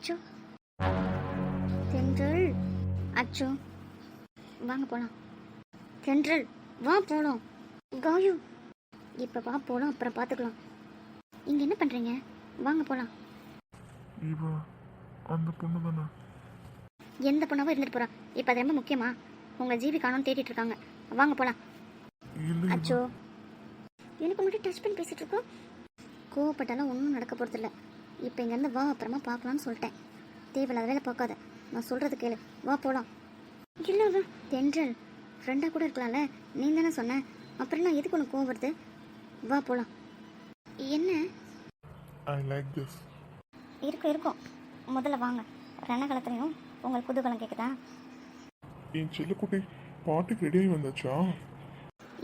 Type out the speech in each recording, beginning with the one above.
அச்சோ. தென்றல். அச்சோ. வாங்க போகலாம் தென்றல் வா போகலாம் காயு. இப்போ வா போகலாம் அப்புறம் பார்த்துக்கலாம் இங்கே என்ன பண்ணுறீங்க வாங்க போகலாம் இவ அந்த பொண்ணு தானே? எந்த பொண்ணாவும் இருந்துட்டு போகிறா இப்போ அது ரொம்ப முக்கியமா. உங்கள் ஜீவி காணும் தேடிட்டு இருக்காங்க. வாங்க போகலாம் அச்சோ. எனக்கு மட்டும் டச் பண்ணி பேசிட்டு இருக்கோம். கோவப்பட்டாலும் ஒன்றும் நடக்க போகிறதில்ல இப்போ இங்கேருந்து வா அப்புறமா பார்க்கலாம்னு சொல்லிட்டேன். தேவையில்லாத வேலை பார்க்காத. நான் சொல்கிறது கேளு. வா போகலாம் இல்லை வா. தென்றல் ஃப்ரெண்டாக கூட இருக்கலாம்ல? நீ தானே சொன்ன? அப்புறம் நான் எதுக்கு உனக்கு கோவம் வருது? வா போகலாம் என்ன? ஐ லைக் திஸ் இருக்கும் இருக்கும். முதல்ல வாங்க. ரணகலத்துலையும் உங்களுக்கு குதூகலம் கேட்குதா என் செல்லக்குட்டி பாட்டுக்கு ரெடியாகி வந்தாச்சா?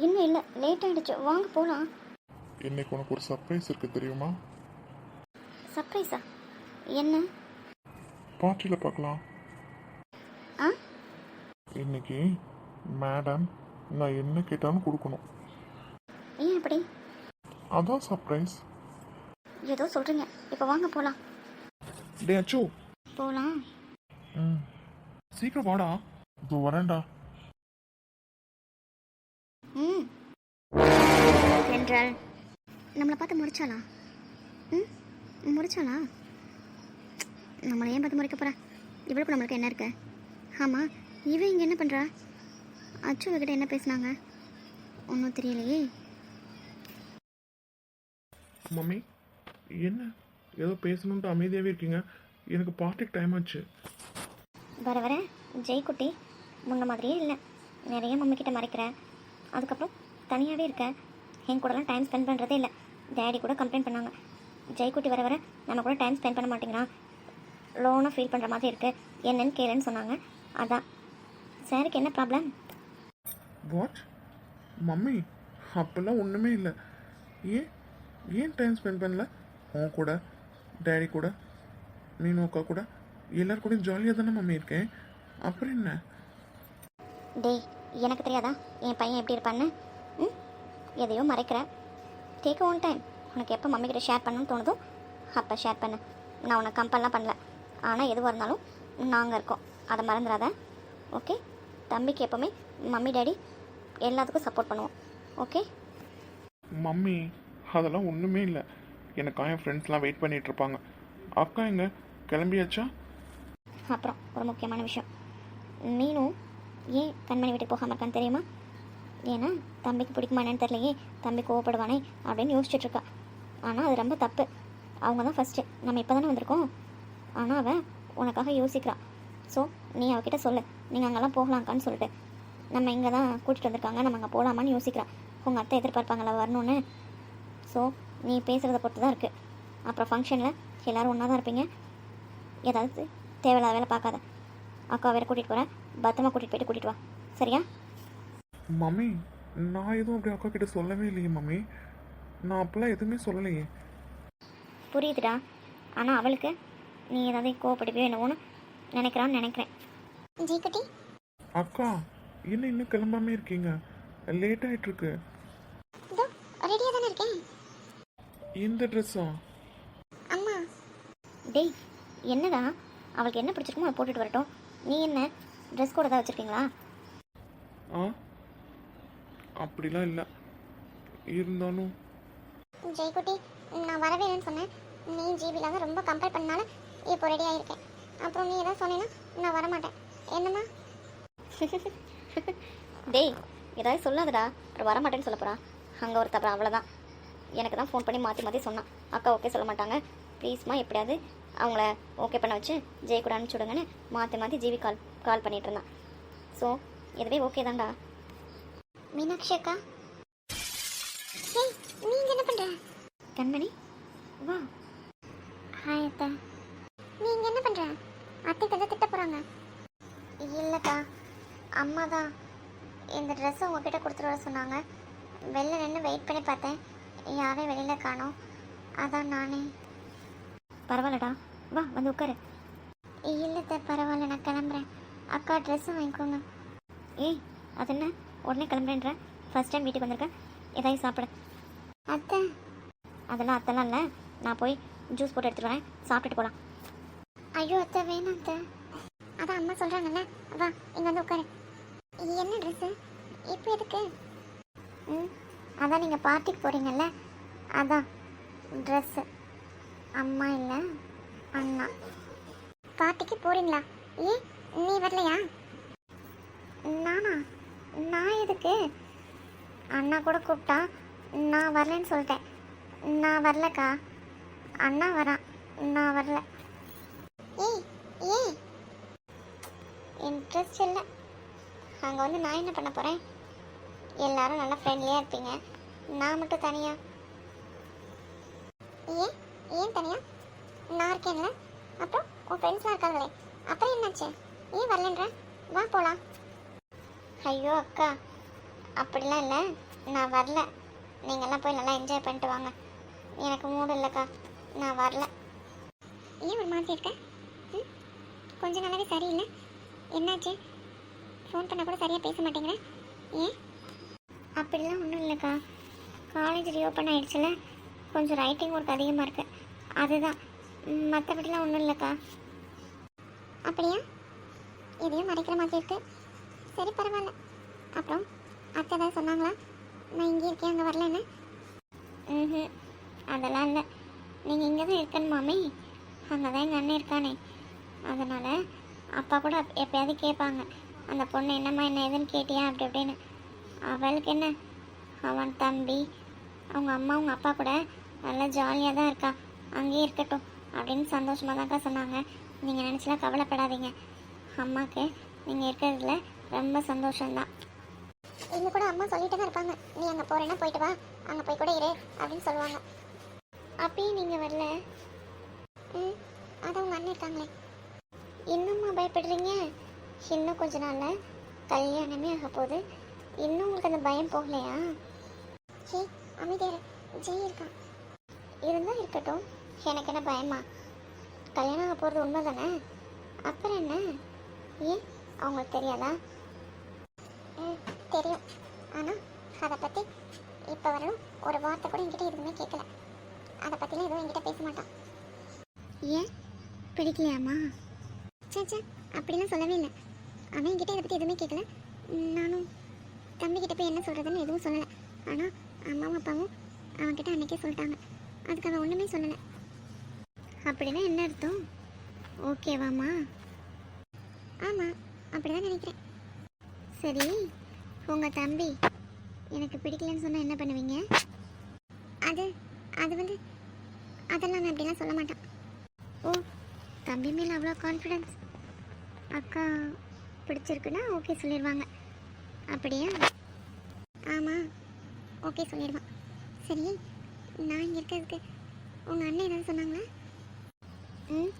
இன்னும் இல்லை. லேட் ஆகிடுச்சு வாங்க போகலாம் இன்னைக்கு உனக்கு ஒரு சர்ப்ரைஸ் இருக்கு தெரியுமா? சர்ப்ரைஸா? என்ன? பார்ட்டியில் பார்க்கலாம். ஆ? இன்னைக்கு மேடம் நான் என்ன கேட்டாலும் கொடுக்கணும். ஏன் இப்படி அதான் சர்ப்ரைஸ் ஏதோ சொல்கிறீங்க இப்போ வாங்க போகலாம் டே அச்சோ. போகலாம் ம். சீக்கிரம் வாடா. இதோ வரேன்டா. ம். என்றால் நம்மளை பார்த்து முடிச்சாளா? ம்? முடிச்சாளா நம்மளை ஏன் பார்த்து முடிக்க போகிறா இவளுக்கு நம்மளுக்கு என்ன இருக்கு? ஆமாம் இவன் இங்கே என்ன பண்ணுறா அச்சு கிட்ட என்ன பேசுனாங்க? ஒன்றும் தெரியலையே. மம்மி என்ன? ஏதோ பேசணுன்ட்டு அமைதியாகவே இருக்கீங்க. எனக்கு பார்ட்டிக்கு டைம் ஆச்சு. வர வர. ஜெய்குட்டி முன்ன மாதிரியே இல்லை. நிறைய மம்மி கிட்ட மறைக்கிற. அதுக்கப்புறம் தனியாகவே இருக்க. என் கூடலாம் டைம் ஸ்பெண்ட் பண்ணுறதே இல்லை. டேடி கூட கம்ப்ளைண்ட் பண்ணாங்க. ஜெய்குட்டி வர வர நம்ம கூட டைம் ஸ்பெண்ட் பண்ண மாட்டேங்கிறான். லோனாக ஃபீல் பண்ணுற மாதிரி இருக்கு. என்னன்னு கேளுன்னு சொன்னாங்க. அதான். சாருக்கு என்ன ப்ராப்ளம் வாட் மம்மி அப்போல்லாம் ஒன்றுமே இல்லை. ஏன்? ஏன் டைம் ஸ்பெண்ட் பண்ணல? உன் கூட டேடி கூட மீனு அக்கா கூட எல்லார் கூடயும் ஜாலியாக தானே மம்மி இருக்கேன். அப்புறம் என்ன? டேய் எனக்கு தெரியாதா? என் பையன் எப்படி இருப்பான்னு? ம்? எதையோ மறைக்கிற. டேக் ஒன் டைம் உனக்கு எப்போ மம்மி கிட்ட ஷேர் பண்ணணும்னு தோணுதோ அப்போ ஷேர் பண்ணு. நான் உனக்கு கம்பல்லாம் பண்ணல. ஆனால் எதுவாக இருந்தாலும் நாங்கள் இருக்கோம். அதை மறந்துடாத. ஓகே தம்பிக்கு எப்போவுமே மம்மி டேடி எல்லாத்துக்கும் சப்போர்ட் பண்ணுவோம். ஓகே மம்மி அதெல்லாம் ஒன்றுமே இல்லை. எனக்கா என் ஃப்ரெண்ட்ஸ்லாம் வெயிட் பண்ணிட்டு இருப்பாங்க. அக்கா எங்க? கிளம்பியாச்சா? அப்புறம் ஒரு முக்கியமான விஷயம். மீனும் ஏன் கண்மணி வீட்டுக்கு போகாமல் இருக்கான்னு தெரியுமா? ஏன்னா தம்பிக்கு பிடிக்குமா என்னன்னு தெரியலையே. தம்பி கோவப்படுவானே அப்படின்னு யோசிச்சுட்டு இருக்கா. ஆனால் அது ரொம்ப தப்பு. அவங்க தான் ஃபஸ்ட்டு நம்ம இப்போ தானே வந்திருக்கோம். ஆனால் அவள் உனக்காக யோசிக்கிறான் ஸோ நீ அவகிட்ட சொல்லு. நீங்கள் அங்கெல்லாம் போகலாங்கான்னு சொல்லிட்டு. நம்ம இங்கே தான் கூட்டிகிட்டு வந்திருக்காங்க. நம்ம அங்கே போகலாமான்னு யோசிக்கிறான் உங்கள் அத்தை எதிர்பார்ப்பாங்களா வரணும்னு. ஸோ நீ பேசுகிறத பொறுத்து தான் இருக்குது அப்புறம் ஃபங்க்ஷனில் எல்லோரும் ஒன்றா தான் இருப்பீங்க. ஏதாவது தேவையில்லாத வேலை பார்க்காத. அக்கா வேற கூட்டிகிட்டு போகிறேன் பத்திரமா கூட்டிகிட்டு போயிட்டு கூட்டிகிட்டு வா. சரியா? மம்மி நான் எதுவும் அப்படி அக்கா கிட்ட சொல்லவே இல்லையே மம்மி. நான் அப்பெல்லாம் எதுவுமே சொல்லலையே. புரியுதுடா. ஆனால் அவளுக்கு நீ ஏதாவது கோவப்படுவியோ என்னவோன்னு நினைக்கிறான்னு நினைக்கிறேன். ஜீக்குட்டி அக்கா என்ன இன்னும் கிளம்பாம இருக்கீங்க? லேட் ஆயிட்டு இருக்கு இதோ ரெடியாக தானே இருக்கேன். இந்த ட்ரெஸ்ஸா அம்மா. டேய் என்னடா? அவளுக்கு என்ன பிடிச்சிருக்குமோ அதை போட்டுட்டு வரட்டும். நீ என்ன ட்ரெஸ் கூட ஏதாவது வச்சுருக்கீங்களா? ஆ? அப்படிலாம் இல்லை. இருந்தாலும் ஜெய்குட்டி நான் வரவேணும்னு சொன்னேன். நீ ஜிபிலாக ரொம்ப கம்பேர் பண்ணனால இப்போ ரெடி ஆகிருக்கேன் அப்புறம் நீ எதாவது சொன்னீங்கன்னா நான் வரமாட்டேன். என்னம்மா? டேய் ஏதாவது சொல்லாதடா. அப்புறம் வரமாட்டேன்னு சொல்ல போகிறா அங்கே ஒரு தப்புறம் அவ்வளோதான் எனக்கு தான் ஃபோன் பண்ணி மாற்றி மாற்றி சொன்னான். அக்கா ஓகே சொல்ல மாட்டாங்க. ப்ளீஸ்மா எப்படியாவது அவங்கள ஓகே பண்ண வச்சு ஜெய் கூட அனுப்பிச்சி விடுங்கன்னு மாற்றி மாற்றி ஜிவி கால் கால் பண்ணிட்டு இருந்தான். ஸோ இதுவே ஓகே தான்டா. மீனாட்சி அக்கா. கண்மணி. வா. ஹாய் அத்தை. நீங்க என்ன பண்ற? அத்தை கதை திட்ட போறாங்க. இல்லக்கா அம்மா தான். இந்த ட்ரெஸ்ஸை உங்ககிட்ட கொடுத்துட்டு வர சொன்னாங்க. வெளில நின்று வெயிட் பண்ணி பார்த்தேன். யாரையும் வெளியில காணோம். அதான் நானே. பரவாயில்லடா. வா வந்து உட்காரு. இல்லத்த பரவாயில்ல நான் கிளம்புறேன். அக்கா ட்ரெஸ்ஸை வாங்கிக்கோங்க. ஏய் அது என்ன? உடனே கிளம்புறேன்ற. ஃபர்ஸ்ட் டைம் வீட்டுக்கு வந்திருக்கேன் ஏதாவது சாப்பிடு. அத்தை அதெல்லாம் அதெல்லாம் இல்லை. நான் போய் ஜூஸ் போட்டு எடுத்துட்டு வரேன். சாப்பிட்டுட்டு போகலாம் ஐயோ அத்தை வேணாம் அத்தை. அதான் அம்மா சொல்கிறாங்கல்ல வா இங்கே வந்து உட்காரு. என்ன ட்ரெஸ்ஸு இப்போ எதுக்கு? ம் அதான் நீங்கள் பார்ட்டிக்கு போகிறீங்கல்ல அதான் ட்ரெஸ்ஸு அம்மா இல்லை அண்ணா. பார்ட்டிக்கு போகிறீங்களா ஏன் நீ வரலையா? நானா? நான் எதுக்கு? அண்ணா கூட கூப்பிட்டா நான் வரலன்னு சொல்லிட்டேன். நான் வரலக்கா. அண்ணா வரான். நான் வரல. ஏய் ஏய். இன்ட்ரெஸ்ட் இல்லை. அங்கே வந்து நான் என்ன பண்ண போகிறேன் எல்லாரும் நல்லா ஃப்ரெண்ட்லியாக இருப்பீங்க. நான் மட்டும் தனியாக ஏன் ஏன் தனியாக நான் இருக்கேன்ல. அப்புறம் உன் ஃப்ரெண்ட்ஸ்லாம் இருக்காங்களே. அப்புறம் என்னாச்சு? ஏன் வரலன்ற? வா போகலாம் ஐயோ அக்கா. அப்படிலாம் இல்லை. நான் வரல. நீங்கள்லாம் போய் நல்லா என்ஜாய் பண்ணிட்டு வாங்க. எனக்கு மூடு இல்லைக்கா. நான் வரல. ஏன் ஒரு மாதிரி இருக்க? ம்? கொஞ்ச நாளாகவே சரியில்லை. என்னாச்சு? ஃபோன் பண்ணால் கூட சரியாக பேச மாட்டேங்கிறேன் ஏன்? அப்படிலாம் ஒன்றும் இல்லைக்கா. காலேஜ் ரீஓப்பன் ஆகிடுச்சுல கொஞ்சம் ரைட்டிங் ஒர்க் அதிகமாக இருக்குது அதுதான். மற்றபடிலாம் ஒன்றும் இல்லைக்கா. அப்படியா? எதையும் மறைக்கிற மாதிரி இருக்கு. சரி பரவாயில்ல. அப்புறம் அத்தை ஏதாவது சொன்னாங்களா? நான் இங்கே இருக்கேன் அங்கே வரலன்னு? ம் அதெல்லாம் இல்லை. நீங்கள் இங்கே தான் இருக்கணும் மாமி. அங்கே தான் எங்கள் அண்ணன் இருக்கானே. அதனால் அப்பா கூட எப்பயாவது கேட்பாங்க அந்த பொண்ணு என்னம்மா என்ன ஏதுன்னு கேட்டியா? அப்படி அப்படின்னு அவளுக்கு என்ன? அவன் தம்பி அவங்க அம்மா அவங்க அப்பா கூட நல்லா ஜாலியாக தான் இருக்கா. அங்கேயே இருக்கட்டும் அப்படின்னு சந்தோஷமாக தான்க்கா சொன்னாங்க. நீங்கள் நினச்சலாம் கவலைப்படாதீங்க. அம்மாவுக்கு நீங்கள் இருக்கிறதுல ரொம்ப சந்தோஷம்தான். எங்கள் கூட அம்மா சொல்லிட்டு தான் இருப்பாங்க நீ அங்கே போகிறேன்னா போயிட்டு வா. அங்கே போய் கூட இரு அப்படின்னு சொல்லுவாங்க. அப்பயும் நீங்கள் வரல? ம் அதான் உங்கள் அண்ணன் இருக்காங்களே. இன்னும்மா பயப்படுறீங்க? இன்னும் கொஞ்ச நாளில் கல்யாணமே ஆக போகுது. இன்னும் உங்களுக்கு அந்த பயம் போகலையா? ஹே அமைதியார் ஜெய் இருக்கான். இருந்தால் இருக்கட்டும். எனக்கு என்ன பயமா? கல்யாணம் ஆக போகிறது உண்மை தானே அப்புறம் என்ன? ஏன்? அவங்களுக்கு தெரியாதா? ம் தெரியும். ஆனால் அதை பற்றி இப்போ வரணும் ஒரு வார்த்தை கூட என்கிட்ட எதுவுமே கேட்கல. அதை பற்றிலாம் எதுவும் என்கிட்ட பேச மாட்டான். ஏன்? பிடிக்கலையாம்மா? சே அப்படிலாம் சொல்லவே இல்லை. அவன் என்கிட்ட இதை பற்றி எதுவுமே கேட்கல. நானும் தம்பிக்கிட்ட போய் என்ன சொல்கிறதுன்னு எதுவும் சொல்லலை. ஆனால் அம்மாவும் அப்பாவும் அவன்கிட்ட அன்னைக்கே சொல்லிட்டாங்க. அதுக்கு அவன் ஒன்றுமே சொல்லலை. அப்படின்னா என்ன அர்த்தம்? ஓகேவாம்மா? ஆமாம் அப்படி தான் நினைக்கிறேன். சரி உங்கள் தம்பி எனக்கு பிடிக்கலன்னு சொன்னால் என்ன பண்ணுவீங்க? அது அது வந்து அதெல்லாம் நான் அப்படிலாம் சொல்ல மாட்டான். ஓ தம்பி மேலே அவ்வளோ கான்ஃபிடென்ஸ் அக்கா பிடிச்சிருக்குன்னா ஓகே சொல்லிடுவாங்க அப்படியா? ஆமாம் ஓகே சொல்லிடுவான் சரி நான் இங்கே இருக்கிறதுக்கு உங்கள் அண்ணன் ஏதாவது சொன்னாங்களா? ம்?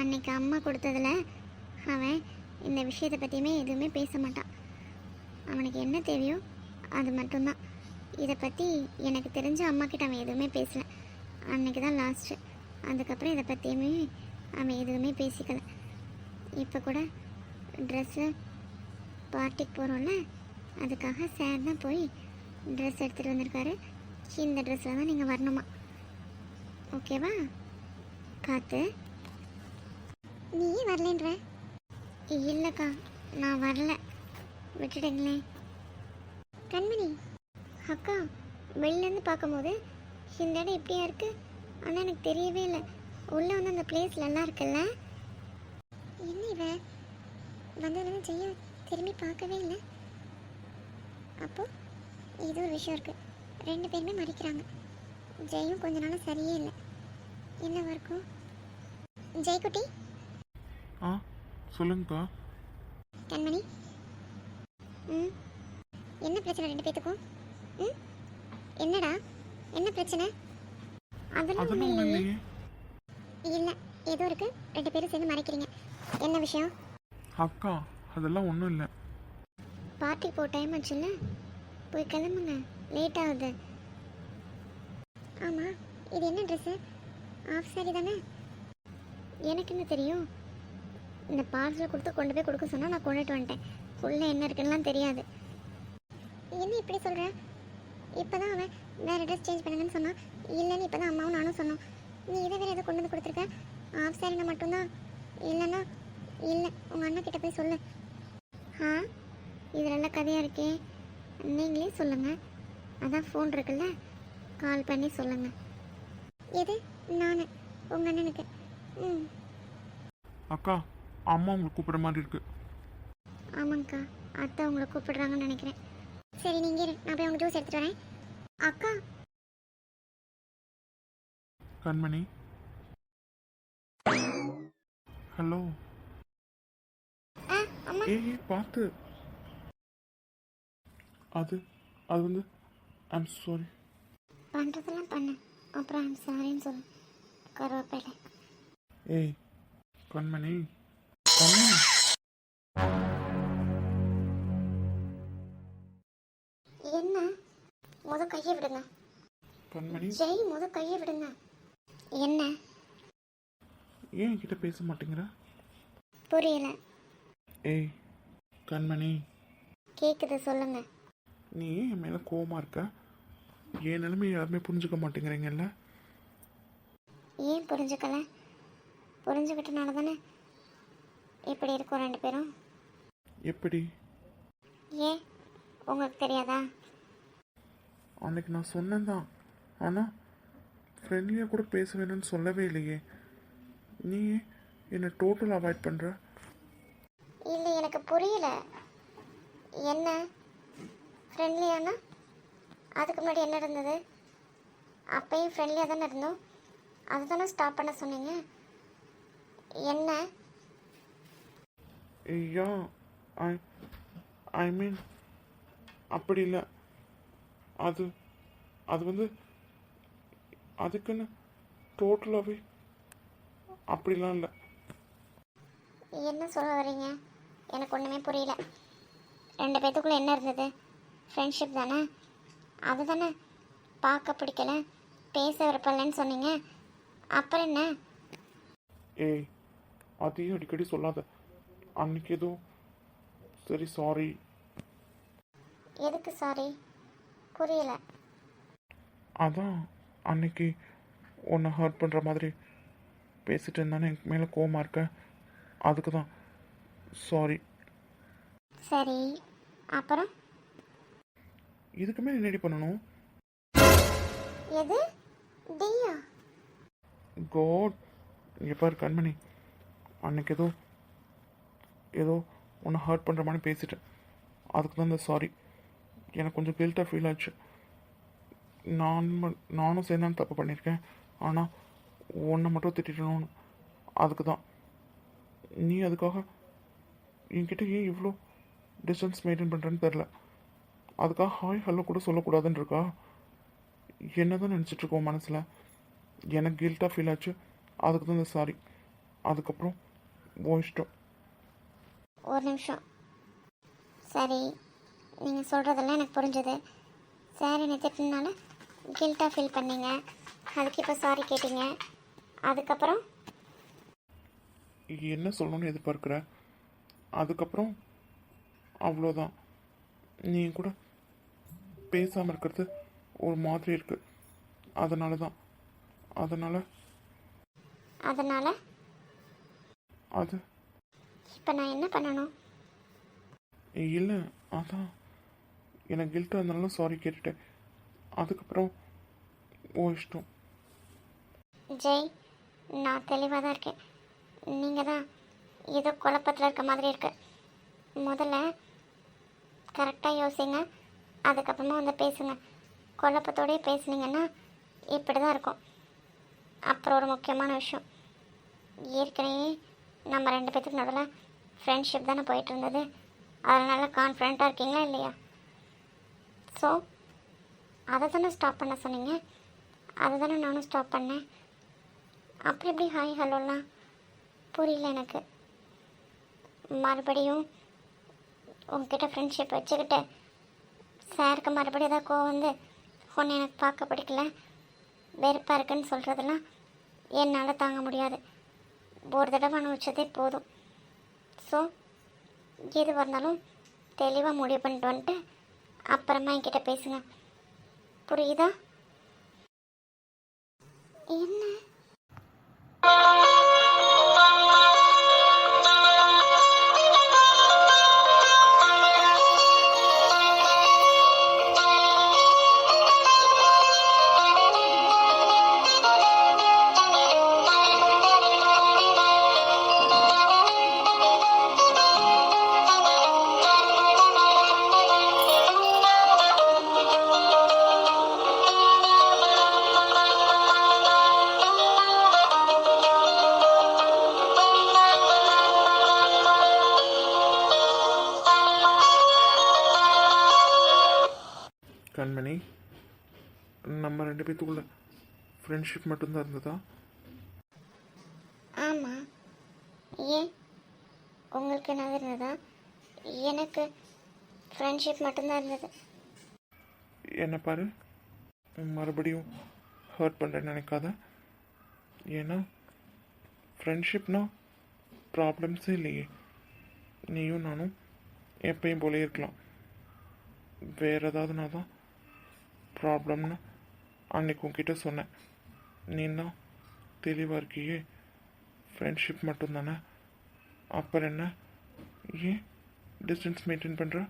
அன்னைக்கு அம்மா கொடுத்ததுல அவன் இந்த விஷயத்தை பற்றியுமே எதுவுமே பேச மாட்டான். அவனுக்கு என்ன தேவையோ அது மட்டும்தான். இதை பற்றி எனக்கு தெரிஞ்ச அம்மா கிட்ட அவன் எதுவுமே பேசல. அன்னைக்கு தான் லாஸ்ட்டு அதுக்கப்புறம் இதை பற்றியுமே அவன் எதுவுமே பேசிக்கல. இப்போ கூட ட்ரெஸ்ஸு பார்ட்டிக்கு போகிறோம்ல அதுக்காக சார் தான் போய் ட்ரெஸ் எடுத்துகிட்டு வந்திருக்காரு. இந்த ட்ரெஸ்ஸில் தான் நீங்கள் வரணுமா? ஓகேவா காத்து. நீ வரலன்ற? இல்லைக்கா நான் வரல. விட்டுடுங்களேன் கண்மணி அக்கா வெளிலேருந்து பார்க்கும்போது இந்த இடம் இப்படியா இருக்கு? ஆனால் எனக்கு தெரியவே இல்லை. உள்ளே வந்து அந்த பிளேஸ் நல்லா இருக்குல்ல? என்ன இவ? வந்ததுலேருந்து ஜெயா திரும்பி பார்க்கவே இல்லை. அப்போ இது ஒரு விஷயம் இருக்கு. ரெண்டு பேருமே மறிக்கிறாங்க. ஜெயும் கொஞ்ச நாள் சரியே இல்லை. என்னவா இருக்கும்? ஜெயக்குட்டி? ஆ சொல்லுங்கக்கா. கண்மணி? ம். என்ன பிரச்சனை ரெண்டு பேத்துக்கும்? என்னடா? என்ன பிரச்சனை? அதெல்லாம் ஒன்றும் இல்லையே. இல்லை ஏதோ இருக்கு. ரெண்டு பேரும் சேர்ந்து மறைக்கிறீங்க. என்ன விஷயம்? அக்கா அதெல்லாம் ஒன்றும் இல்லை. பார்ட்டி போ டைம் ஆச்சுல்ல? போய் கிளம்புங்க. லேட் ஆகுது. ஆமாம் இது என்ன ட்ரெஸ்ஸு ஆஃப் சாரி தானே? எனக்கு என்ன தெரியும்? இந்த பார்சல் கொடுத்து கொண்டு போய் கொடுக்க சொன்னால் நான் கொண்டுட்டு வந்துட்டேன். உள்ளே என்ன இருக்குன்னுலாம் தெரியாது. என்ன இப்படி சொல்கிற இப்போ தான் அவன் வேறு ட்ரெஸ் சேஞ்ச் பண்ணுங்கன்னு சொன்னான். இல்லைன்னு இப்போ தான் அம்மாவும் நானும் சொன்னோம். நீ இதை வேறு எதை கொண்டு வந்து கொடுத்துருக்க? ஆஃப் சாரினா மட்டும்தான். இல்லைன்னா இல்லை உங்கள் அண்ணன் கிட்ட போய் சொல்லு. ஆ? இது நல்ல கதையாக இருக்கே. நீங்களே சொல்லுங்கள் அதான் ஃபோன் இருக்குல்ல. கால் பண்ணி சொல்லுங்கள் எது? நான். உங்கள் அண்ணனுக்கு. ம். அக்கா அம்மா உங்களை கூப்பிடுற மாதிரி இருக்கு. ஆமாங்க்கா அத்தை உங்களை கூப்பிடுறாங்கன்னு நினைக்கிறேன். சரி நீங்கள் நான் போய் உங்கள் ஜூஸ் எடுத்துகிட்டு வரேன். அக்கா. கண்மணி. ஹலோ ஆ அம்மா. ஏய் பார்த்து. அது அது வந்து ஐம் சாரி பண்ணுறதெல்லாம் பண்ணு. அப்புறம் ஐம் சாரின்னு சொல்லு. கருவேப்பிலை ஏய் கண்மணி. கையை விடுங்க. கண்மணி. ஜெய் முத கையை விடுங்க. என்ன? ஏன் என்கிட்ட பேச மாட்டேங்கிற? புரியல. ஏய் கண்மணி. கேக்குது சொல்லுங்க. நீ ஏன் என் மேலே கோவமா இருக்க? என் நிலைமை யாருமே புரிஞ்சுக்க மாட்டேங்கிறீங்கல்ல? ஏன் புரிஞ்சுக்கல? புரிஞ்சுக்கிட்டனால தானே இப்படி இருக்கோம் ரெண்டு பேரும்? எப்படி? ஏன்? உங்களுக்கு தெரியாதா? அன்னைக்கு நான் சொன்னேன் தான் ஆனால் ஃப்ரெண்ட்லியாக கூட பேச வேணும்னு சொல்லவே இல்லையே. நீ என்னை டோட்டல் அவாய்ட் பண்ணுற இல்லை எனக்கு புரியல. என்ன? ஃப்ரெண்ட்லியானா அதுக்கு முன்னாடி என்ன இருந்தது அப்பயும் ஃப்ரெண்ட்லியாக தானே இருந்தோம். அதுதானே ஸ்டாப் பண்ண சொன்னீங்க? என்ன? ஐயா ஐ ஐ மீன் அப்படி இல்லை. அது அது வந்து அதுக்குன்னு டோட்டலாகவே அப்படிலாம் இல்லை. என்ன சொல்ல வரீங்க எனக்கு ஒன்றுமே புரியல. ரெண்டு பேத்துக்குள்ளே என்ன இருந்தது? ஃப்ரெண்ட்ஷிப் தானே? அது தானே? பார்க்க பிடிக்கல. பேச விருப்பம்லன்னு சொன்னீங்க. அப்புறம் என்ன? ஏய் அதையும் அடிக்கடி சொல்லாத. அன்னைக்கு ஏதோ சரி சாரி எதுக்கு சாரி புரியல. அதான் அன்னைக்கு உன்னை ஹர்ட் பண்ணுற மாதிரி பேசிட்டு இருந்தானே எனக்கு மேலே கோவமாக இருக்க. அதுக்கு தான் சாரி சரி அப்புறம்? இதுக்கு மேலே என்னடி பண்ணணும்? எது? டியா? காட் இங்கே பாரு கண்மணி. அன்னைக்கு ஏதோ ஏதோ உன்னை ஹர்ட் பண்ணுற மாதிரி பேசிட்டேன். அதுக்கு தான் இந்த சாரி எனக்கு கொஞ்சம் கில்ட்டாக ஃபீல் ஆச்சு. நான் நானும் சேர்ந்தான் தப்பு பண்ணியிருக்கேன். ஆனால் ஒன்றை மட்டும் திட்டணும்னு அதுக்கு தான் நீ அதுக்காக என்கிட்ட ஏன் இவ்வளோ டிஸ்டன்ஸ் மெயின்டைன் பண்ணுறேன்னு தெரில அதுக்காக ஹாய் ஹலோ கூட சொல்லக்கூடாதுன்னு இருக்கா? என்ன தான் நினச்சிட்ருக்கோம் மனசில். எனக்கு கில்ட்டாக ஃபீல் ஆச்சு. அதுக்கு தான் இந்த சாரி அதுக்கப்புறம் ஓ இஷ்டம். ஒரு நிமிஷம். சரி. நீங்கள் சொல்கிறதெல்லாம் எனக்கு புரிஞ்சுது. சார் என்னை திட்டினால கில்ட்டாக ஃபீல் பண்ணீங்க. அதுக்கு இப்போ சாரி கேட்டீங்க. அதுக்கப்புறம்? என்ன சொல்லணும்னு எதிர்பார்க்குற? அதுக்கப்புறம் அவ்வளோதான். நீ கூட பேசாமல் இருக்கிறது ஒரு மாதிரி இருக்கு. அதனால தான் அதனால்? அதனால்? அது. இப்போ நான் என்ன பண்ணணும்? இல்லை அதான். எனக்கு கில்ட்டாக இருந்தாலும் சாரி கேட்டுட்டேன். அதுக்கப்புறம் ஓ இஷ்டம். ஜெய் நான் தெளிவாக தான் இருக்கேன். நீங்கள் தான் ஏதோ குழப்பத்தில் இருக்க மாதிரி இருக்கு. முதல்ல கரெக்டாக யோசிங்க. அதுக்கப்புறமா வந்து பேசுங்க. குழப்பத்தோடயே பேசுனீங்கன்னா இப்படி தான் இருக்கும். அப்புறம் ஒரு முக்கியமான விஷயம். ஏற்கனவே நம்ம ரெண்டு பேத்துக்கு நடுவில் ஃப்ரெண்ட்ஷிப் தானே போயிட்டு இருந்தது. அதனால் கான்ஃபிடண்ட்டாக இருக்கீங்களா இல்லையா? ஸோ அதை தானே ஸ்டாப் பண்ண சொன்னீங்க? அதை தானே நானும் ஸ்டாப் பண்ணேன். அப்புறம் எப்படி ஹாய் ஹலோலாம் புரியல எனக்கு. மறுபடியும் உங்ககிட்ட ஃப்ரெண்ட்ஷிப் வச்சுக்கிட்டு சாருக்கு மறுபடியும் ஏதாவது கோவம் வந்து ஒன்று எனக்கு பார்க்க பிடிக்கல. வெறுப்பாக இருக்குன்னு சொல்கிறதெல்லாம் என்னால் தாங்க முடியாது. ஒரு தடவை அனுபவிச்சதே போதும். ஸோ எது வந்தாலும் தெளிவாக முடிவு பண்ணிட்டு வந்துட்டு அப்புறமா என்கிட்ட பேசுங்க. புரியுதா? என்ன? நம்ம ரெண்டு பேத்துக்குள்ள ஃப்ரெண்ட்ஷிப் மட்டும்தான் இருந்ததா? ஆமாம் ஏன்? உங்களுக்கு என்ன இருந்ததா? எனக்கு ஃப்ரெண்ட்ஷிப் மட்டும்தான் இருந்தது. என்ன பாரு. மறுபடியும் ஹர்ட் பண்ணுறேன்னு நினைக்காத. ஏன்னா ஃப்ரெண்ட்ஷிப்னா ப்ராப்ளம்ஸே இல்லையே. நீயும் நானும் எப்பயும் போலே இருக்கலாம். வேற ஏதாவதுனா தான் ப்ராப்ளம்னு அன்னைக்கு உன்கிட்ட சொன்னேன். நீ தான் தெளிவாக இருக்கியே. ஃப்ரெண்ட்ஷிப் மட்டும்தானே? அப்புறம் என்ன? ஏன் டிஸ்டன்ஸ் மெயின்டைன் பண்ணுற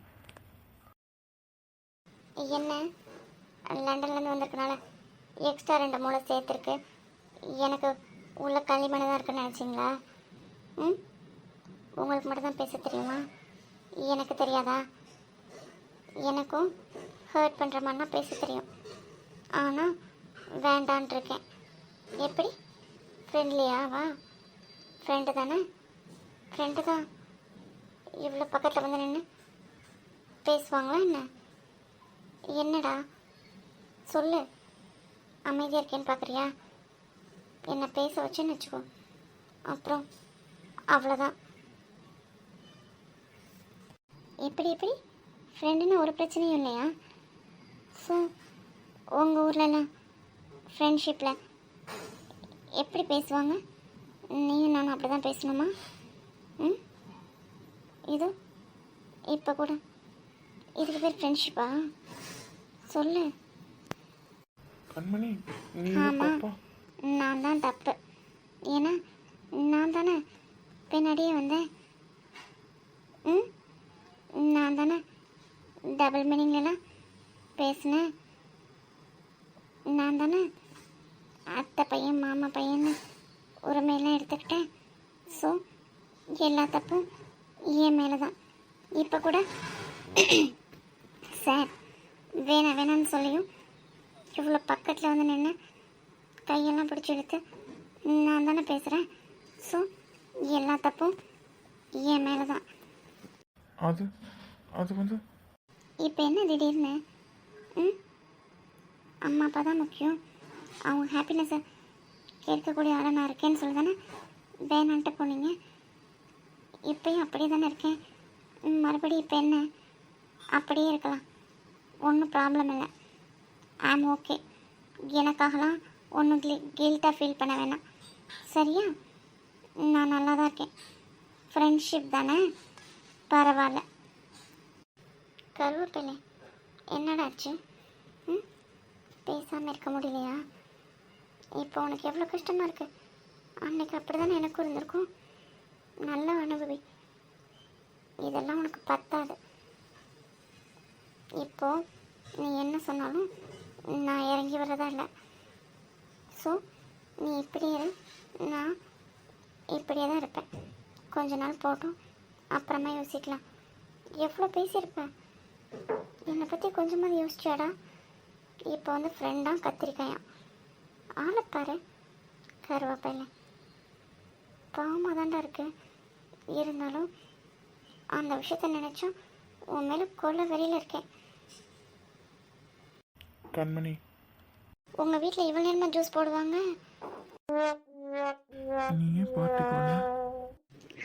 என்ன? லண்டன்லேருந்து வந்திருக்கனால எக்ஸ்ட்ரா ரெண்டு மூளை சேர்த்துருக்கு. எனக்கு உள்ள களிமண் தான் இருக்குன்னு நினச்சிங்களா? ம்? உங்களுக்கு மட்டும் தான் பேச தெரியுமா? எனக்கு தெரியாதா? எனக்கும் ஹர்ட் பண்ணுற மாதிரினா பேச தெரியும். ஆனால் வேண்டான் இருக்கேன் எப்படி ஃப்ரெண்ட்லியாவா ஃப்ரெண்டு தானே? ஃப்ரெண்டு தான். இவ்வளோ பக்கத்தில் வந்து நின்று பேசுவாங்களா என்ன? என்னடா? சொல்லு. அமைதியாக இருக்கேன்னு பார்க்குறியா என்னை பேச வச்சேன்னு வச்சுக்கோ. அப்புறம் அவ்வளோதான் எப்படி எப்படி? ஃப்ரெண்டுன்னு ஒரு பிரச்சனையும் இல்லையா? ஸோ உங்கள் ஊர்லலாம் ஃப்ரெண்ட்ஷிப்பில் எப்படி பேசுவாங்க? நீயும் நானும் அப்படி தான் பேசணுமா? ம்? இது இப்போ கூட. இதுக்கு பேர் ஃப்ரெண்ட்ஷிப்பா சொல்லு. கண்மணி நீ ஆமா. பாப்பா நான் தான் தப்பு. ஏன்னா நான் தானே பின்னாடியே வந்தேன். ம்? நான் தானே டபுள் மீனிங்லலாம் பேசினேன். நான் தானே அத்தை பையன் மாமா பையன்னு உரிமையெல்லாம் எடுத்துக்கிட்டேன். ஸோ எல்லா தப்பும் என் மேலே தான் இப்போ கூட சார் வேணாம் வேணாம்னு சொல்லியும் இவ்வளோ பக்கத்தில் வந்து நின்று கையெல்லாம் பிடிச்சி எடுத்து நான் தானே பேசுகிறேன் ஸோ எல்லா தப்பும் என் மேலே தான் அது அது வந்து இப்போ என்ன திடீர்னு? ம்? அம்மா அப்பா தான் முக்கியம். அவங்க ஹாப்பினஸை கேட்கக்கூடிய ஆளாக நான் இருக்கேன்னு சொல்லி தானே வேணான்ட்டு போனீங்க. இப்பயும் அப்படியே தானே இருக்கேன். மறுபடியும் இப்போ என்ன? அப்படியே இருக்கலாம். ஒன்றும் ப்ராப்ளம் இல்லை. ஐம் ஓகே எனக்காகலாம் ஒன்றும் கில் கில்ட்டாக ஃபீல் பண்ண வேணாம். சரியா? நான் நல்லா தான் இருக்கேன். ஃப்ரெண்ட்ஷிப் தானே? பரவாயில்ல. கருவேப்பிலை என்னடாச்சு? ம்? பேசாமல் இருக்க முடியலையா? இப்போ உனக்கு எவ்வளோ கஷ்டமாக இருக்கு? அன்னைக்கு அப்படி தானே எனக்கும் இருந்திருக்கும். நல்ல அனுபவி. இதெல்லாம் உனக்கு பத்தாது. இப்போ நீ என்ன சொன்னாலும் நான் இறங்கி வர்றதா இல்லை. ஸோ நீ இப்படி இரு. நான் இப்படியே தான் இருப்பேன். கொஞ்ச நாள் போட்டும். அப்புறமா யோசிக்கலாம். எவ்வளோ பேசியிருப்பேன் என்னை பற்றி கொஞ்சமாக யோசிச்சாடா இப்போ வந்து ஃப்ரெண்டாக கத்திரிக்காயாம். ஆளை பாரு கருவேப்பிலை. பாவமாக தான்டா இருக்கு. இருந்தாலும் அந்த விஷயத்த நினச்சும் உன் மேலே கொள்ள வெளியில் இருக்கேன். கண்மணி. உங்கள் வீட்டில் இவ்வளோ நேரமாக ஜூஸ் போடுவாங்க?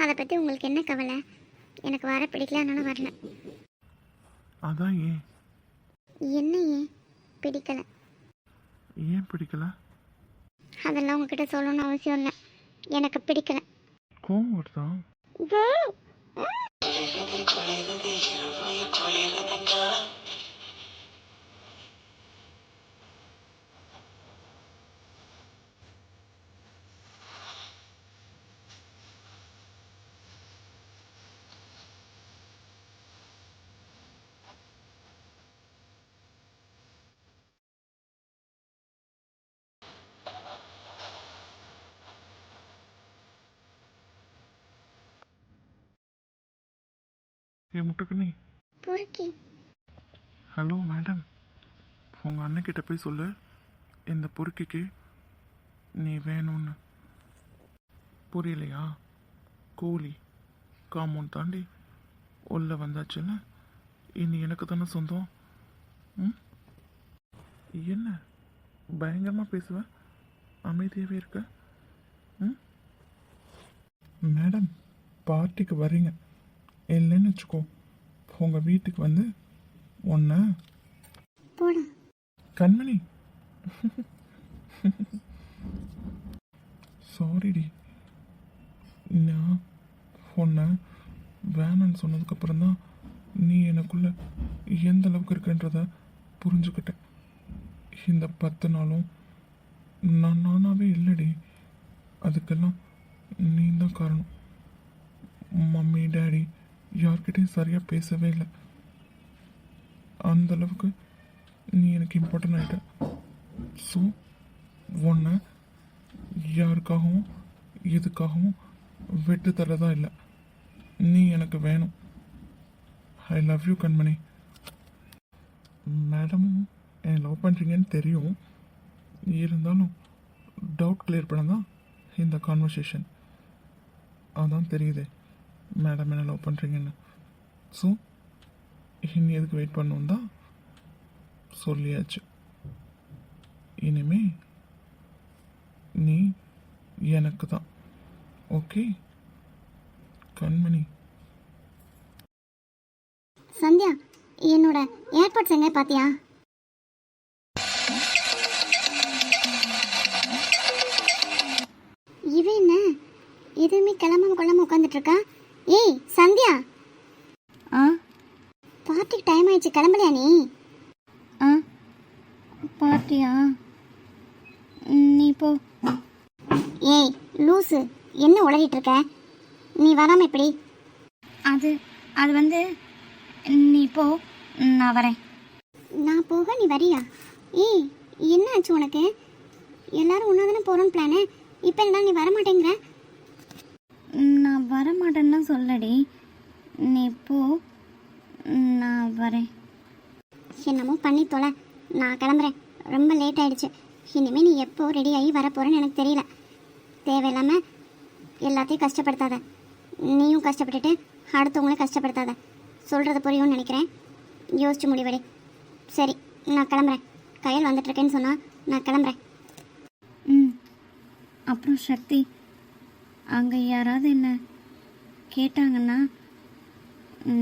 அதை பற்றி உங்களுக்கு என்ன கவலை? எனக்கு வர பிடிக்கல அதனால வரல. அதான் ஏன்? என்ன ஏன்? பிடிக்கல. ஏன் பிடிக்கல? அதெல்லாம் உங்ககிட்ட சொல்லணும்னு அவசியம் இல்லை. எனக்கு பிடிக்கல. கோவம் வருதா? ஏ முட்டைக்கண்ணி ஹலோ மேடம் உங்கள் அண்ணன்கிட்ட போய் சொல்லு இந்த பொறுக்கிக்கு நீ வேணும்னு புரியலையா கோழி காம்பவுண்ட் தாண்டி உள்ள வந்தாச்சுன்னு இனி எனக்கு தானே சொந்தம் ம் என்ன பயங்கரமாக பேசுவேன் அமைதியாகவே இருக்க ம் மேடம் பார்ட்டிக்கு வர்றீங்க இல்லைன்னு வச்சுக்கோ. உங்கள் வீட்டுக்கு வந்து ஒன்று போடா. கண்மணி. சாரிடி நான் உன்னை வேணான்னு சொன்னதுக்கப்புறம் தான் நீ எனக்குள்ள எந்த அளவுக்கு இருக்குன்றத புரிஞ்சுக்கிட்டேன். இந்த பத்து நாளும் நான் நானாவே இல்லைடி. அதுக்கெல்லாம் நீ தான் காரணம். மம்மி டேடி யார்கிட்டையும் சரியாக பேசவே இல்லை. அந்த அளவுக்கு நீ எனக்கு இம்பார்ட்டன்ட் ஆகிட்ட ஸோ உன்னை யாருக்காகவும் எதுக்காகவும் விட்டு தரதா இல்லை. நீ எனக்கு வேணும். I love you Kanmani. மேடமும் N love பண்ணுறீங்கன்னு தெரியும். இருந்தாலும் டவுட் கிளியர் பண்ண தான் இந்த கான்வர்சேஷன் அதான் தெரியுதே. மேடம் என்ன லவ் பண்ணுறீங்கன்னு ஸோ இனி எதுக்கு வெயிட் பண்ணணும் தான் சொல்லியாச்சு. இனிமே நீ எனக்கு தான். ஓகே கண்மணி. சந்தியா என்னோட ஏர்பாட்ஸ் எங்க பாத்தியா? இவ என்ன? எதுவுமே கிளம்பாம கிளம்ப உட்காந்துட்டு இருக்கா? ஏய் சந்தியா. ஆ? பார்ட்டிக்கு டைம் ஆயிடுச்சு கிளம்பலையா நீ? ஆ? பார்ட்டியா நீ போ. ஏய் லூசு என்ன உளறிட்டு இருக்க? நீ வராம எப்படி? அது அது வந்து நீ போ நான் வரேன். நான் போக நீ வரியா? ஏய் என்ன ஆச்சு உனக்கு? எல்லாரும் ஒன்றா தானே போகிறோன்னு பிளானு இப்போ என்ன நீ வர மாட்டேங்கிற நான் வரமாட்டேன்னு சொல்லடி. நீ போ. நான் வரேன். என்னமோ பண்ணி தொலை. நான் கிளம்புறேன். ரொம்ப லேட் ஆயிடுச்சு. இனிமேல் நீ எப்போ ரெடி ஆகி வரப்போறேன்னு எனக்கு தெரியல. தேவையில்லாமல் எல்லாத்தையும் கஷ்டப்படுத்தாத. நீயும் கஷ்டப்பட்டுட்டு அடுத்தவங்களையும் கஷ்டப்படுத்தாத. சொல்கிறது புரியும்னு நினைக்கிறேன். யோசிச்சு முடிவெடு. சரி நான் கிளம்புறேன். கையில் வந்துட்டுருக்கேன்னு சொன்னால் நான் கிளம்புறேன். ம். அப்புறம் சக்தி அங்கே யாராவது என்ன கேட்டாங்கன்னா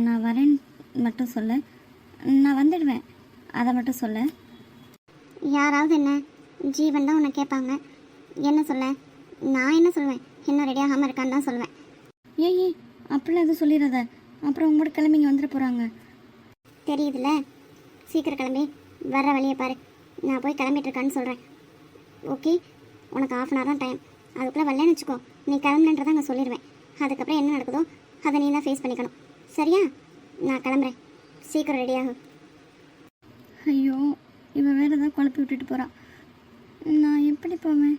நான் வரேன்னு மட்டும் சொல்ல. நான் வந்துடுவேன். அதை மட்டும் சொல்ல. யாராவது என்ன? ஜீவன் தான் உன்னை கேட்பாங்க. என்ன சொல்ல? நான் என்ன சொல்லுவேன் இன்னும் ரெடி ஆகாமல் இருக்கான்னு தான் சொல்லுவேன் ஏய் ஏய் அப்படிலாம் எதுவும் சொல்லிடாத. அப்புறம் உங்களோட கிளம்பிங்க வந்துட போகிறாங்க தெரியுதுல்ல சீக்கிரம் கிளம்பி வர்ற வழியை பாரு. நான் போய் கிளம்பிட்டு இருக்கான்னு சொல்கிறேன் ஓகே? உனக்கு ஆஃப் அன் ஹவர் தான் டைம் அதுக்குள்ளே வரலன்னு வச்சுக்கோ. நீ கிளம்புன்றதை அங்கே சொல்லிடுவேன். அதுக்கப்புறம் என்ன நடக்குதோ அதை நீ தான் ஃபேஸ் பண்ணிக்கணும். சரியா? நான் கிளம்புறேன். சீக்கிரம் ரெடியாகும் ஐயோ இவன் வேறு ஏதாவது குழப்பி விட்டுட்டு போகிறான் நான் எப்படி போவேன்?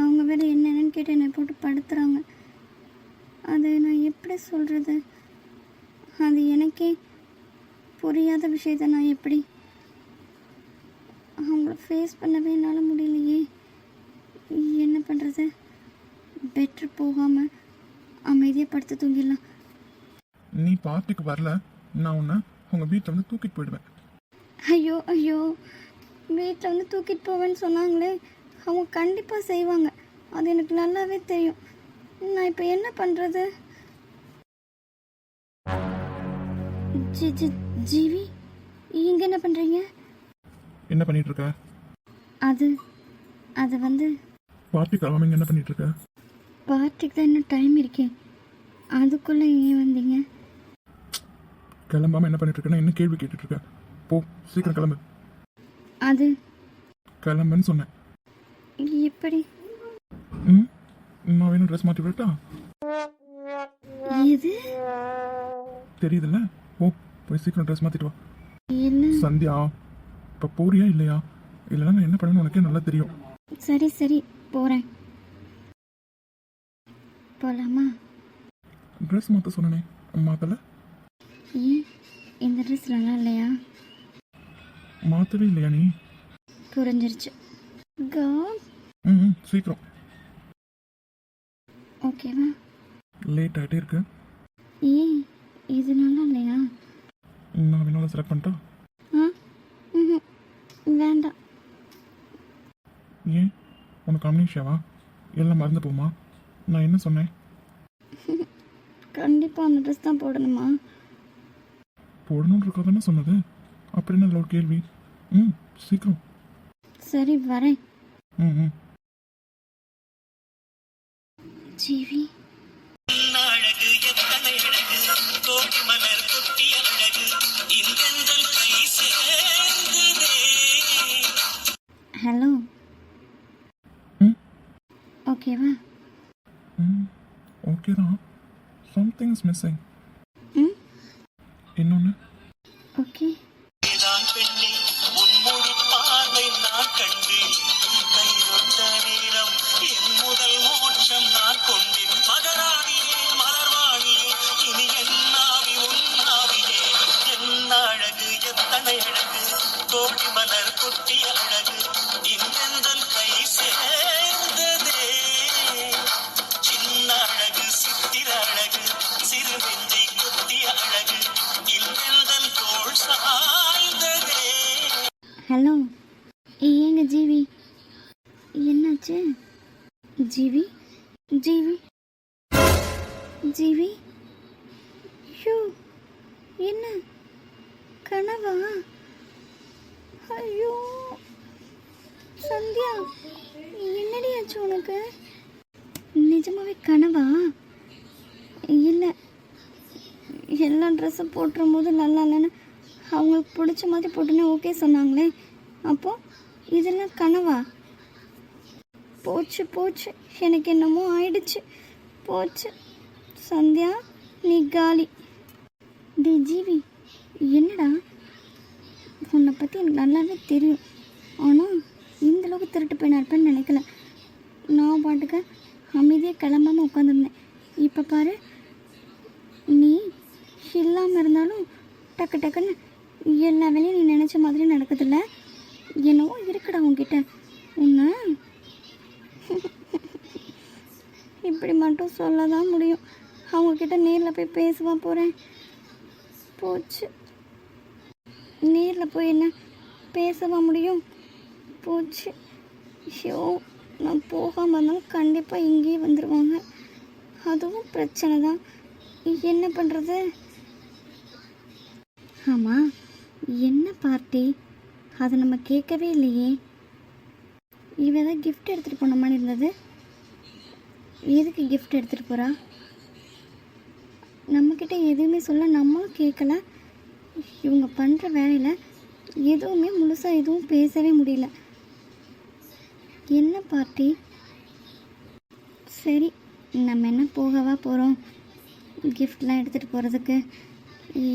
அவங்க வேறு என்னென்னு கேட்டு என்னை போட்டு படுத்துகிறாங்க அது நான் எப்படி சொல்கிறது அது எனக்கே புரியாத விஷயத்த நான் எப்படி அவங்கள ஃபேஸ் பண்ணவே என்னால் முடியலையே. என்ன பண்ணுறது பெட்ரு போகாமல் அமைதியாக படுத்து தூங்கிடலாம். நீ பார்ட்டிக்கு வரல நான் உன்னை உங்கள் வீட்டில் வந்து தூக்கிட்டு போயிடுவேன். ஐயோ ஐயோ. வீட்டில் வந்து தூக்கிட்டு போவேன்னு சொன்னாங்களே அவங்க கண்டிப்பாக செய்வாங்க. அது எனக்கு நல்லாவே தெரியும். நான் இப்போ என்ன பண்ணுறது ஜி ஜி ஜீவி இங்கே என்ன பண்ணுறீங்க என்ன பண்ணிட்டு இருக்க? அது அது வந்து பார்ட்டி கிளம்பிங்க என்ன பண்ணிட்டு இருக்க? பார்ட்டிக்கு தான் இன்னும் டைம் இருக்கே. அதுக்குள்ளே ஏன் வந்தீங்க. கிளம்பாம என்ன பண்ணிட்டு இருக்கேன்னா என்ன கேள்வி கேட்டுட்டு இருக்க போ சீக்கிரம் கிளம்பு. அது? கிளம்புன்னு சொன்னேன். எப்படி? ம்? நான் வேணும் ட்ரெஸ் மாற்றி விட்டா எது? தெரியுதுல்ல? போ போய் சீக்கிரம் ட்ரெஸ் மாற்றிட்டு வா. இல்லை சந்தியா இப்போ போறியா இல்லையா? இல்லைன்னா நான் என்ன பண்ணணும்னு உனக்கே நல்லா தெரியும். சரி சரி. போகிறேன் போகலாமா ட்ரெஸ் மாற்ற சொன்னனே மாற்றலை ஏன்? இந்த ட்ரெஸ் நல்லா இல்லையா? மாற்றவே இல்லையா நீ? புரிஞ்சிருச்சு. காட் ம் ம், சீக்கிரம். ஓகேவா லேட் ஆகிட்டே இருக்கு. ஏன் இது நல்லா இல்லையா? நான் வேணாலும் செலக்ட் பண்ணிட்டா ஆ ம்ஹும். வேண்டாம் ஏன் உனக்கு அம்னீஷியாவா எல்லாம் மறந்து போமா நான் என்ன சொன்னேன்? கண்டிப்பாக அந்த ட்ரெஸ் தான் போடணுமா? போடணும்னு இருக்கா தானே சொன்னது. அப்புறம் என்ன ஒரு கேள்வி? ம் சீக்கிரம். சரி வரேன். ம் ம். ஜீவி இனி என்னாவி உன்னாவியே என்ன அழகு எத்தனை அழகு கோடி மலர் கொட்டிய போட்டுன்னு சொன்னாங்களே. அப்போ இதெல்லாம் கனவா? போச்சு போச்சு. எனக்கு என்னமோ ஆயிடுச்சு. போச்சு. சந்தியா நீ காலி. டி ஜீவி என்னடா? உன்னை பற்றி எனக்கு நல்லாவே தெரியும். ஆனால் இந்த அளவுக்கு திருட்டு போய் இருப்பேன்னு நினைக்கல. நான் பாட்டுக்கு அமைதியாக கிளம்பாமல் உட்காந்துருந்தேன் இப்போ பாரு நீ இல்லாமல் இருந்தாலும் டக்கு டக்குன்னு எல்லா வேலையும் நீ நினச்ச மாதிரி நடக்குதுல்ல? என்னவோ இருக்குடா உங்ககிட்ட உன்னை? இப்படி மட்டும் சொல்ல தான் முடியும். அவங்கக்கிட்ட நேரில் போய் பேசுவா போகிறேன் போச்சு. நேரில் போய் என்ன பேசவா முடியும்? போச்சு. ஐயோ நான் போகாமல் இருந்தாலும் கண்டிப்பாக இங்கேயே வந்துடுவாங்க அதுவும் பிரச்சனை தான் என்ன பண்ணுறது ஆமாம் என்ன பார்ட்டி? அதை நம்ம கேட்கவே இல்லையே. இவ ஏதாவது கிஃப்ட் எடுத்துகிட்டு போன மாதிரி இருந்தது. எதுக்கு கிஃப்ட் எடுத்துகிட்டு போகிறா நம்மக்கிட்ட எதுவுமே சொல்ல நம்மளும் கேட்கல. இவங்க பண்ணுற வேலையில் எதுவுமே முழுசாக எதுவும் பேசவே முடியல. என்ன பார்ட்டி? சரி நம்ம என்ன போகவா போகிறோம் கிஃப்ட்லாம் எடுத்துகிட்டு போகிறதுக்கு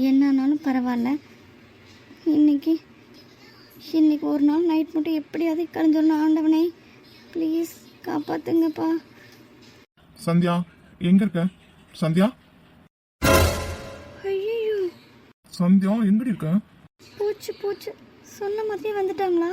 என்னன்னாலும் பரவாயில்ல. இன்னைக்கு. இன்னைக்கு ஒரு நாள் நைட் மட்டும் எப்படியாவது கழிஞ்சிடணும் ஆண்டவனே. ப்ளீஸ் காப்பாற்றுங்கப்பா சந்தியா எங்க இருக்க? சந்தியா? ஐயோ சந்தியா எங்கடி இருக்க? போச்சு போச்சு. சொன்ன மாதிரியே வந்துட்டாங்களா?